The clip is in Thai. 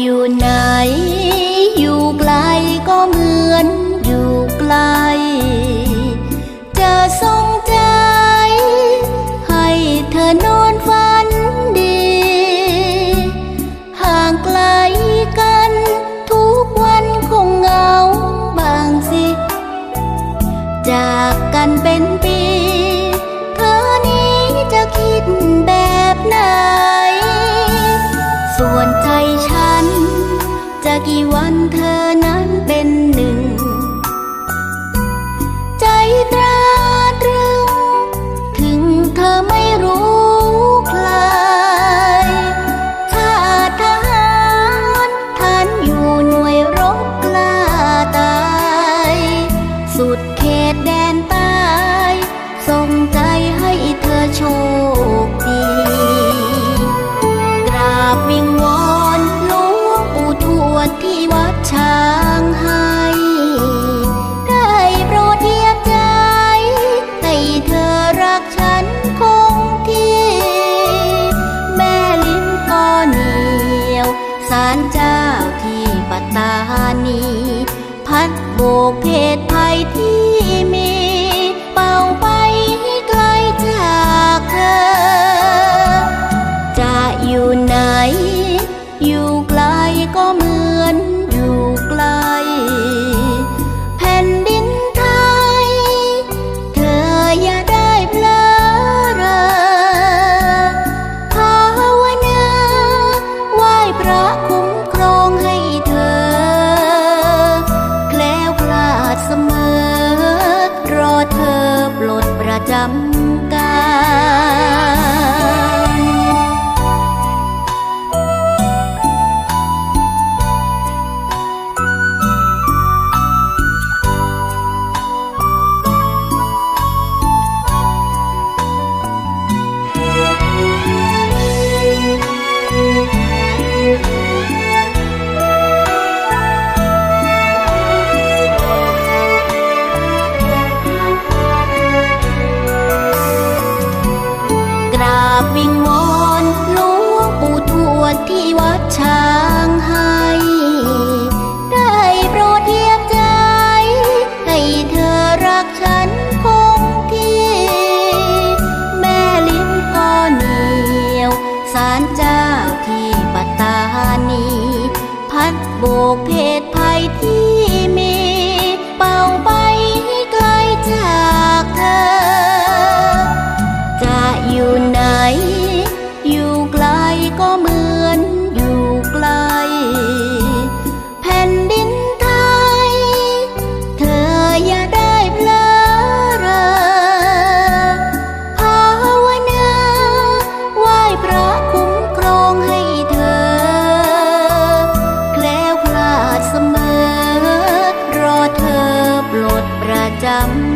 อยู่ไหน อยู่ไกลก็เหมือนอยู่ไกล จะทรงใจ ให้เธอนอนฝันดี ห่างไกลกัน ทุกวันคงเหงาบางสิ จากกันเป็นปี เธอนี้จะคิด กี่วันเธอ สารเจ้าที่ปตตานี พัดโบกเพศภัยที่ dám trắng